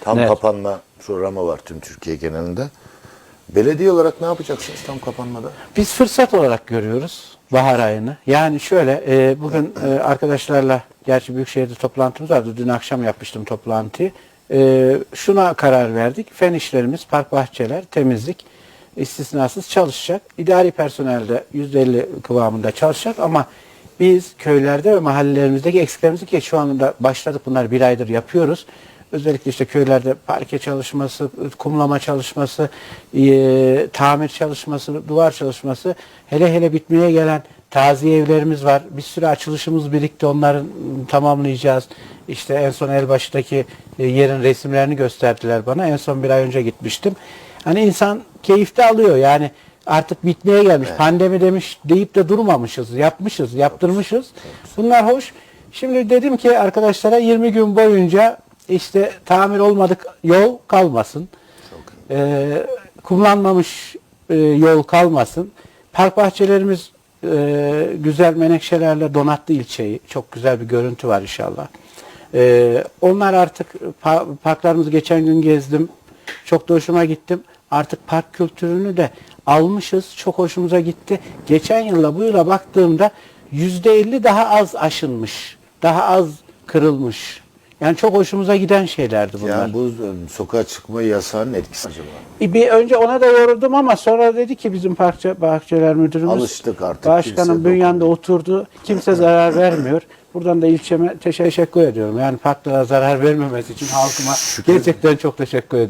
Tam Evet. kapanma programı var tüm Türkiye genelinde. Belediye olarak ne yapacaksınız tam kapanmada? Biz fırsat olarak görüyoruz bahar ayını. Yani şöyle e, bugün e, arkadaşlarla gerçi Büyükşehir'de toplantımız vardı. Dün akşam yapmıştım toplantıyı. E, şuna karar verdik. Fen işlerimiz, park bahçeler, temizlik istisnasız çalışacak. İdari personel de %50 kıvamında çalışacak ama biz köylerde ve mahallelerimizdeki eksiklerimizi ki şu anda başladık bunlar bir aydır yapıyoruz. Özellikle işte köylerde parke çalışması, kumlama çalışması, e, tamir çalışması, duvar çalışması, hele hele bitmeye gelen taziye evlerimiz var. Bir sürü açılışımız birlikte onların tamamlayacağız. İşte en son Elbaşı'daki e, yerin resimlerini gösterdiler bana. En son bir ay önce gitmiştim. Hani insan keyifte alıyor yani artık bitmeye gelmiş. Pandemi demiş deyip de durmamışız. Yapmışız, yaptırmışız. Bunlar hoş. Şimdi dedim ki arkadaşlara 20 gün boyunca işte tamir olmadık yol kalmasın. Ee, kumlanmamış e, yol kalmasın. Park bahçelerimiz e, güzel menekşelerle donattı ilçeyi. Çok güzel bir görüntü var inşallah. Ee, onlar artık pa- parklarımızı geçen gün gezdim. Çok da hoşuma gittim. Artık park kültürünü de almışız. Çok hoşumuza gitti. Geçen yılla bu yıla baktığımda yüzde elli daha az aşınmış. Daha az kırılmış. Yani çok hoşumuza giden şeylerdi bunlar. Yani bu e, sokağa çıkma yasağının etkisi acaba? E, Bir önce ona da yoruldum ama sonra dedi ki bizim parkçı, bahçeler müdürümüz. Alıştık artık, Başkanım bünyanda oturdu. Kimse zarar vermiyor. Buradan da ilçeme teşekkür ediyorum. Yani parklara zarar vermemesi için halkıma Şükür- gerçekten çok teşekkür ediyorum.